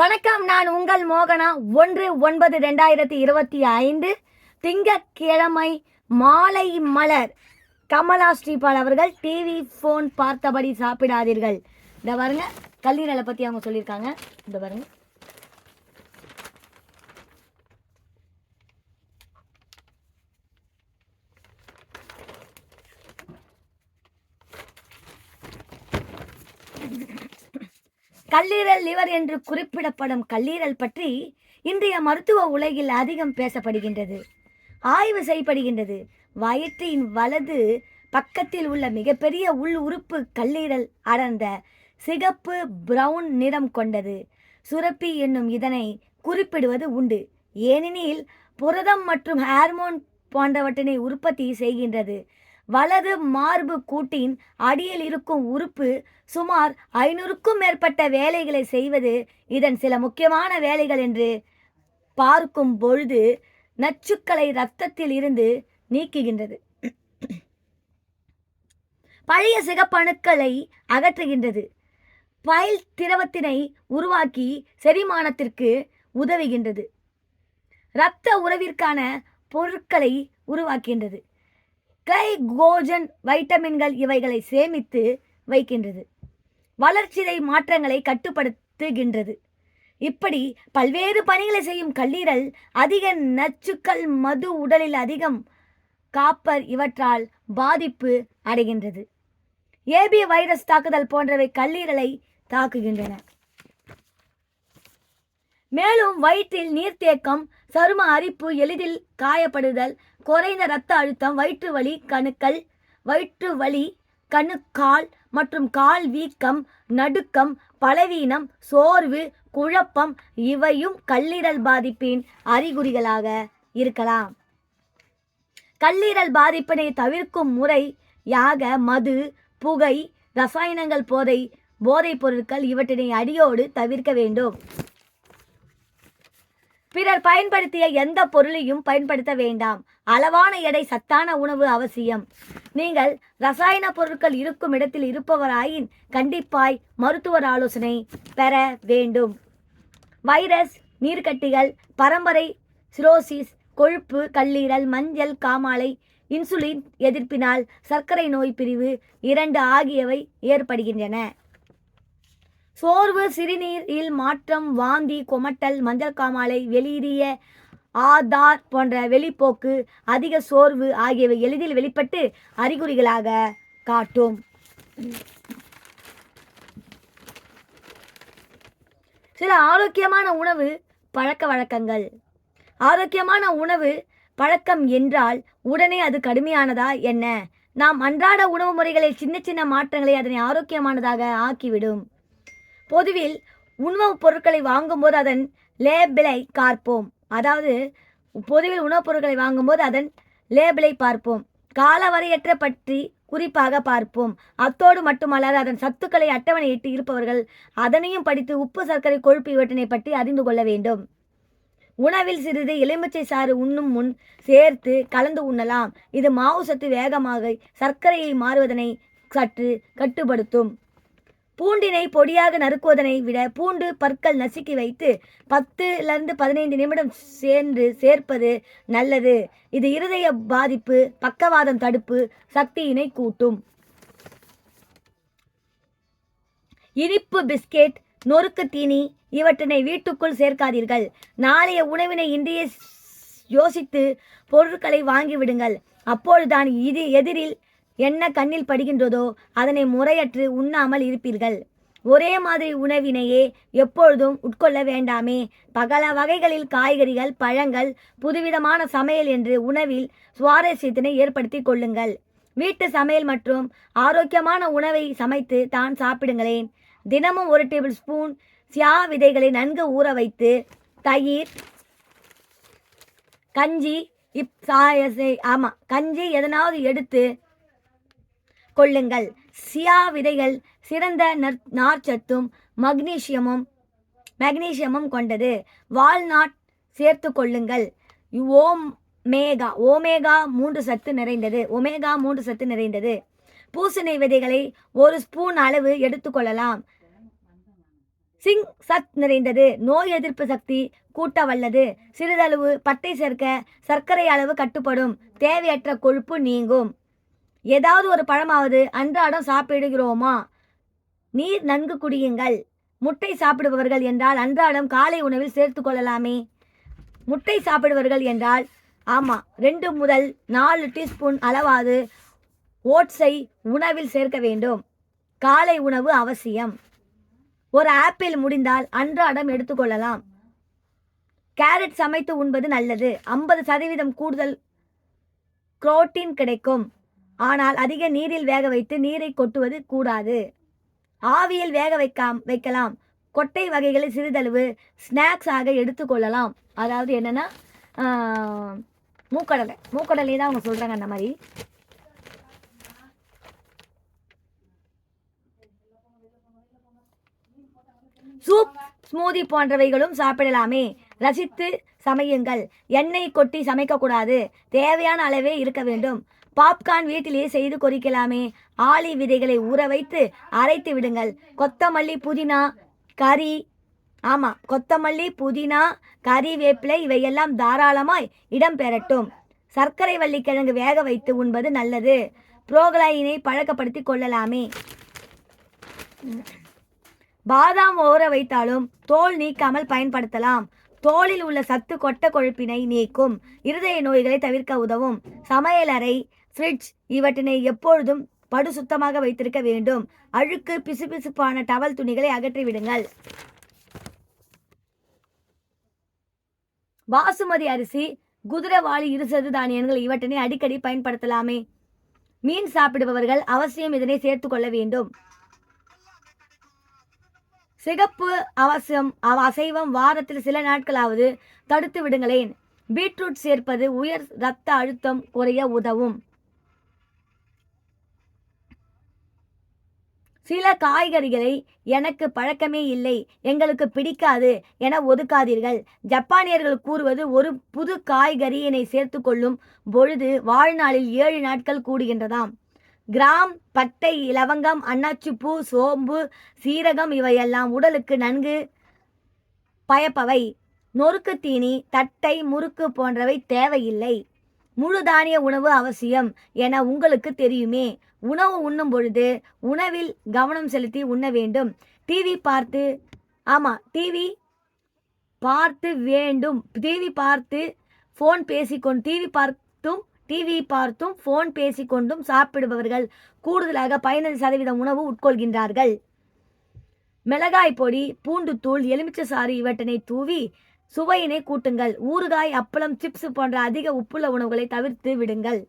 வணக்கம் நான் உங்கள் மோகனா. ஒன்று ஒன்பது ரெண்டாயிரத்தி இருபத்தி ஐந்து திங்கக்கிழமை மாலை மலர். கமலா ஸ்ரீபால் அவர்கள் டிவி ஃபோன் பார்த்தபடி சாப்பிடாதீர்கள். இந்த பாருங்க கல்லீரலை பற்றி அவங்க சொல்லியிருக்காங்க. இந்த பாருங்க. கல்லீரல் லிவர் என்று குறிப்பிடப்படும் கல்லீரல் பற்றி இன்றைய மருத்துவ உலகில் அதிகம் பேசப்படுகின்றது. ஆய்வு செய்யப்படுகின்றது. வயிற்றின் வலது பக்கத்தில் உள்ள மிகப்பெரிய உள் உறுப்பு கல்லீரல் அடர்ந்த சிகப்பு பிரவுன் நிறம் கொண்டது. சுரப்பி என்னும் இதனை குறிப்பிடுவது உண்டு. ஏனெனில் புரதம் மற்றும் ஹார்மோன் போன்றவற்றினை உற்பத்தி செய்கின்றது. வலது மார்பு கூட்டின் அடியில் இருக்கும் உறுப்பு சுமார் ஐநூறுக்கும் மேற்பட்ட வேலைகளை செய்வது இதன் சில முக்கியமான வேலைகள் என்று பார்க்கும் பொழுது நச்சுக்களை இரத்தத்தில் இருந்து நீக்குகின்றது. பழைய சிகப்பணுக்களை அகற்றுகின்றது. பைல் திரவத்தினை உருவாக்கி செரிமானத்திற்கு உதவுகின்றது. இரத்த உறவிற்கான பொருட்களை உருவாக்கின்றது கிளைகோஜன் வைட்டமின்கள் இவைகளை சேமித்து வைக்கின்றது. வளர்ச்சிதை மாற்றங்களை கட்டுப்படுத்துகின்றது. இப்படி பல்வேறு பணிகளை செய்யும் கல்லீரல் அதிக நச்சுக்கள் மது உடலில் அதிகம் காப்பர் இவற்றால் பாதிப்பு அடைகின்றது. ஏபி வைரஸ் தாக்குதல் போன்றவை கல்லீரலை தாக்குகின்றன. மேலும் வயிற்றில் நீர்த்தேக்கம் சரும அரிப்பு எளிதில் காயப்படுதல் குறைந்த இரத்த அழுத்தம் வயிற்று வலி கணுக்கள் வயிற்று வலி கணுக்கால் மற்றும் கால் வீக்கம் நடுக்கம் பலவீனம் சோர்வு குழப்பம் இவையும் கல்லீரல் பாதிப்பின் அறிகுறிகளாக இருக்கலாம். கல்லீரல் பாதிப்பினை தவிர்க்கும் முறை யாக மது புகை ரசாயனங்கள் போதை போதைப் பொருட்கள் இவற்றினை அடியோடு தவிர்க்க வேண்டும். பிறர் பயன்படுத்திய எந்த பொருளையும் பயன்படுத்த வேண்டாம். அளவான எடை சத்தான உணவு அவசியம். நீங்கள் ரசாயன பொருட்கள் இருக்கும் இடத்தில் இருப்பவராயின் கண்டிப்பாய் மருத்துவர் ஆலோசனை பெற வேண்டும். வைரஸ் நீர்க்கட்டிகள் பரம்பரை சிரோசிஸ் கொழுப்பு கல்லீரல் மஞ்சள் காமாலை இன்சுலின் எதிர்ப்பினால் சர்க்கரை நோய் பிரிவு இரண்டு ஆகியவை ஏற்படுகின்றன. சோர்வு சிறுநீரில் மாற்றம் வாந்தி கொமட்டல் மஞ்சள் காமாலை வெளியிறிய ஆதார் போன்ற வெளிப்போக்கு அதிக சோர்வு ஆகியவை எளிதில் வெளிப்பட்டு அறிகுறிகளாக காட்டும். சில ஆரோக்கியமான உணவு பழக்க வழக்கங்கள். ஆரோக்கியமான உணவு பழக்கம் என்றால் உடனே அது கடுமையானதா என்ன? நாம் அன்றாட உணவு முறைகளில் சின்ன சின்ன மாற்றங்களை அதனை ஆரோக்கியமானதாக ஆக்கிவிடும். பொதுவில் உணவுப் பொருட்களை வாங்கும்போது அதன் லேபிளை பார்ப்போம் அதாவது பொதுவில் உணவுப் பொருட்களை வாங்கும்போது அதன் லேபிளை பார்ப்போம். காலவரையற்ற பற்றி குறிப்பாக பார்ப்போம். அத்தோடு மட்டுமல்லாது அதன் சத்துக்களை அட்டவணையிட்டு இருப்பவர்கள் அதனையும் படித்து உப்பு சர்க்கரை கொழுப்பு இவற்றினை பற்றி அறிந்து கொள்ள வேண்டும். உணவில் சிறிது எலுமிச்சை சாறு உண்ணும் முன் சேர்த்து கலந்து உண்ணலாம். இது மாவு சத்து வேகமாக சர்க்கரையை மாறுவதனை சற்று கட்டுப்படுத்தும். பூண்டினை பொடியாக நறுக்குவதனை விட பூண்டு பற்கள் நசுக்கி வைத்து பத்துலேருந்து பதினைந்து நிமிடம் சேர்ந்து சேர்ப்பது நல்லது. இது இருதய பாதிப்பு பக்கவாதம் தடுப்பு சக்தியினை கூட்டும். இனிப்பு பிஸ்கெட் நொறுக்கு தீனி இவற்றினை வீட்டுக்குள் சேர்க்காதீர்கள். நாளைய உணவினை இன்றைய யோசித்து பொருட்களை வாங்கிவிடுங்கள் அப்பொழுதுதான் இது எதிரில் என்ன கண்ணில் படுகின்றதோ அதனை முறையற்று உண்ணாமல் இருப்பீர்கள். ஒரே மாதிரி உணவினையே எப்பொழுதும் உட்கொள்ள வேண்டாமே. பகல வகைகளில் காய்கறிகள் பழங்கள் புதுவிதமான சமையல் என்று உணவில் சுவாரஸ்யத்தினை ஏற்படுத்தி கொள்ளுங்கள். வீட்டு சமையல் மற்றும் ஆரோக்கியமான உணவை சமைத்து தான் சாப்பிடுங்களேன். தினமும் ஒரு டேபிள் ஸ்பூன் சியா விதைகளை நன்கு ஊற வைத்து தயிர் கஞ்சி இப் ஆமாம் கஞ்சி எதனாவது எடுத்து கொள்ளுங்கள். சியா விதைகள் சிறந்த நற் நார்ச்சத்தும் மக்னீசியமும் மக்னீசியமும் கொண்டது. வால்நாட் சேர்த்து கொள்ளுங்கள். ஓம் மேகா ஓமேகா மூன்று சத்து நிறைந்தது. ஒமேகா மூன்று சத்து நிறைந்தது. பூசணி விதைகளை ஒரு ஸ்பூன் அளவு எடுத்துக்கொள்ளலாம் சிங் சத் நிறைந்தது. நோய் எதிர்ப்பு சக்தி கூட்ட வல்லது சிறிதளவு பட்டை சேர்க்க சர்க்கரை அளவு கட்டுப்படும். தேவையற்ற கொழுப்பு நீங்கும். ஏதாவது ஒரு பழமாவது அன்றாடம் சாப்பிடுகிறோமா? நீர் நன்கு குடியுங்கள். முட்டை சாப்பிடுபவர்கள் என்றால் அன்றாடம் காலை உணவில் சேர்த்து கொள்ளலாமே. முட்டை சாப்பிடுபவர்கள் என்றால் ஆமாம் ரெண்டு முதல் நாலு டீஸ்பூன் அளவாது ஓட்ஸை உணவில் சேர்க்க வேண்டும். காலை உணவு அவசியம். ஒரு ஆப்பிள் முடிந்தால் அன்றாடம் எடுத்துக்கொள்ளலாம் கேரட் சமைத்து உண்பது நல்லது. ஐம்பது சதவீதம் கூடுதல் புரோட்டீன் கிடைக்கும். ஆனால் அதிக நீரில் வேக வைத்து நீரை கொட்டுவது கூடாது. ஆவியில் வேக வைக்காம் வைக்கலாம். கொட்டை வகைகளை சிறிதளவு ஸ்நாக்ஸ் ஆக எடுத்துக்கொள்ளலாம் அதாவது என்னென்னா மூக்கடலை. மூக்கடலை தான் அவங்க சொல்கிறாங்க அந்த மாதிரி. சூப் ஸ்மூதி போன்றவைகளும் சாப்பிடலாமே. ரசித்து சமையுங்கள். எண்ணெய் கொட்டி சமைக்கக்கூடாது. தேவையான அளவே இருக்க வேண்டும். பாப்கார்ன் வீட்டிலேயே செய்து கொறிக்கலாமே ஆளி விதைகளை ஊற வைத்து அரைத்து விடுங்கள். கொத்தமல்லி புதினா கறி ஆமாம் கொத்தமல்லி புதினா கறி வேப்பிலை இவையெல்லாம் தாராளமாய் இடம் பெறட்டும். சர்க்கரை வள்ளிக்கிழங்கு வேக வைத்து உண்பது நல்லது. புரோகலாயினை பழக்கப்படுத்தி கொள்ளலாமே. பாதாம் ஊற வைத்தாலும் தோல் நீக்காமல் பயன்படுத்தலாம். தோலில் உள்ள சத்து கொட்ட கொழுப்பினை நீக்கும். இருதய நோய்களை தவிர்க்க உதவும். சமையலறை ஃப்ரிட்ஜ் இவற்றினை எப்பொழுதும் படு சுத்தமாக வைத்திருக்க வேண்டும். அழுக்கு பிசுபிசுப்பான டவல் துணிகளை அகற்றிவிடுங்கள் பாசுமதி அரிசி குதிரைவாளி இருசது தானியங்கள் இவற்றினை அடிக்கடி பயன்படுத்தலாமே. மீன் சாப்பிடுபவர்கள் அவசியம் இதனை சேர்த்துக் கொள்ள வேண்டும். சிகப்பு அவசியம் அவ அசைவம் வாரத்தில் சில நாட்களாவது தடுத்து விடுங்களேன். பீட்ரூட் சேர்ப்பது உயர் இரத்த அழுத்தம் குறைய உதவும். சில காய்கறிகளை எனக்கு பழக்கமே இல்லை எங்களுக்கு பிடிக்காது என ஒதுக்காதீர்கள். ஜப்பானியர்கள் கூறுவது ஒரு புது காய்கறியினை சேர்த்து கொள்ளும் பொழுது வாழ்நாளில் ஏழு நாட்கள் கூடுகின்றதாம். கிராம் பட்டை லவங்கம் அன்னாச்சிப்பூ சோம்பு சீரகம் இவையெல்லாம் உடலுக்கு நன்கு பயப்பவை. நொறுக்கு தீனி தட்டை முறுக்கு போன்றவை தேவையில்லை. முழு தானிய உணவு அவசியம் என உங்களுக்கு தெரியுமே. உணவு உண்ணும் பொழுது உணவில் கவனம் செலுத்தி உண்ண வேண்டும். டிவி பார்த்து ஆமாம் டிவி பார்த்து வேண்டும். டிவி பார்த்து ஃபோன் பேசிக்கொண்டு டிவி பார்த்தும் டிவி பார்த்தும் ஃபோன் பேசிக்கொண்டும் சாப்பிடுபவர்கள் கூடுதலாக பதினைந்து சதவீதம் உணவு உட்கொள்கின்றார்கள். மிளகாய் பொடி பூண்டுத்தூள் எலுமிச்சை சாறு இவற்றினை தூவி சுவையினை கூட்டுங்கள். ஊறுகாய் அப்பளம் சிப்ஸ் போன்ற அதிக உப்புள்ள உணவுகளை தவிர்த்து விடுங்கள்.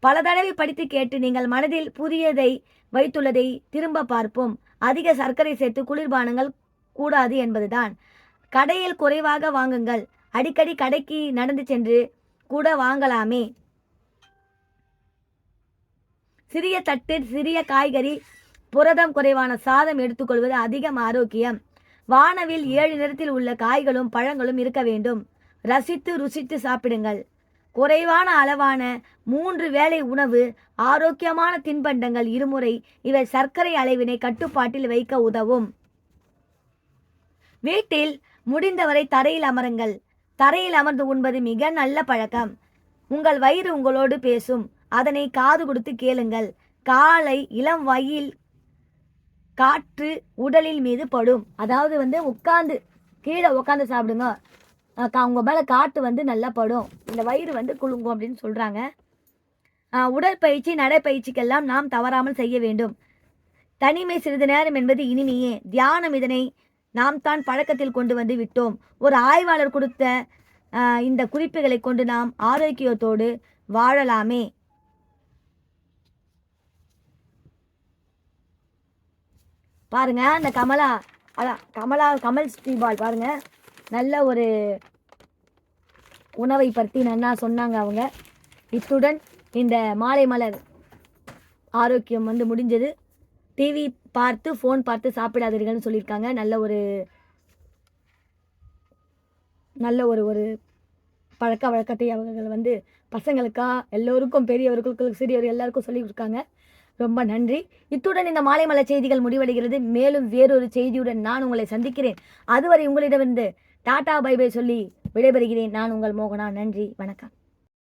பல தடவை படித்து கேட்டு நீங்கள் மனதில் புதியதை வைத்துள்ளதை திரும்ப பார்ப்போம். அதிக சர்க்கரை சேர்த்து குளிர்பானங்கள் கூடாது என்பதுதான். கடையில் குறைவாக வாங்குங்கள். அடிக்கடி கடைக்கு நடந்து சென்று கூட வாங்கலாமே. சிறிய தட்டு சிறிய காய்கறி புரதம் குறைவான சாதம் எடுத்துக்கொள்வது அதிகம் ஆரோக்கியம். வானவில் ஏழு நிறத்தில் உள்ள காய்களும் பழங்களும் இருக்க வேண்டும். ரசித்து ருசித்து சாப்பிடுங்கள். குறைவான அளவான மூன்று வேளை உணவு ஆரோக்கியமான தின்பண்டங்கள் இருமுறை இவை சர்க்கரை அளவினை கட்டுப்பாட்டில் வைக்க உதவும். வீட்டில் முடிந்தவரை தரையில் அமருங்கள். தரையில் அமர்ந்து உண்பது மிக நல்ல பழக்கம். உங்கள் வயிறு உங்களோடு பேசும். அதனை காது கொடுத்து கேளுங்கள். காலை இளம் வயில் காற்று உடலில் மீது படும். அதாவது வந்து உட்காந்து கீழே உட்காந்து சாப்பிடுங்க. அஹ் உங்க மேலே காற்று வந்து நல்லா படும். இந்த வயிறு வந்து குலுங்கும் அப்படின்னு சொல்கிறாங்க உடற்பயிற்சி நடைப்பயிற்சிக்கெல்லாம் நாம் தவறாமல் செய்ய வேண்டும். தனிமை சிறிது நேரம் என்பது இனிமையே. தியானம் இதனை நாம் தான் பழக்கத்தில் கொண்டு வந்து விட்டோம். ஒரு ஆய்வாளர் கொடுத்த இந்த குறிப்புகளை கொண்டு நாம் ஆரோக்கியத்தோடு வாழலாமே. பாருங்க அந்த கமலா அதான் கமலா கமல் ஸ்ரீபால் பாருங்க. நல்ல ஒரு உணவை பற்றி நன்னா சொன்னாங்க அவங்க. இத்துடன் இந்த மாலை மலர் ஆரோக்கியம் வந்து முடிஞ்சது. டிவி பார்த்து ஃபோன் பார்த்து சாப்பிடாதீர்கள்னு சொல்லியிருக்காங்க. நல்ல ஒரு நல்ல ஒரு ஒரு பழக்க வழக்கத்தை அவர்கள் வந்து பசங்களுக்கா எல்லோருக்கும் பெரியவர்களுக்கு சிறியவர் எல்லாருக்கும் சொல்லி கொடுக்காங்க ரொம்ப நன்றி. இத்துடன் இந்த மாலை மலர் செய்திகள் முடிவடைகிறது. மேலும் வேறொரு செய்தியுடன் நான் உங்களை சந்திக்கிறேன். அதுவரை உங்களிடமிருந்து டாடா பை பை சொல்லி விடைபெறுகிறேன். நான் உங்கள் மோகனா. நன்றி. வணக்கம்.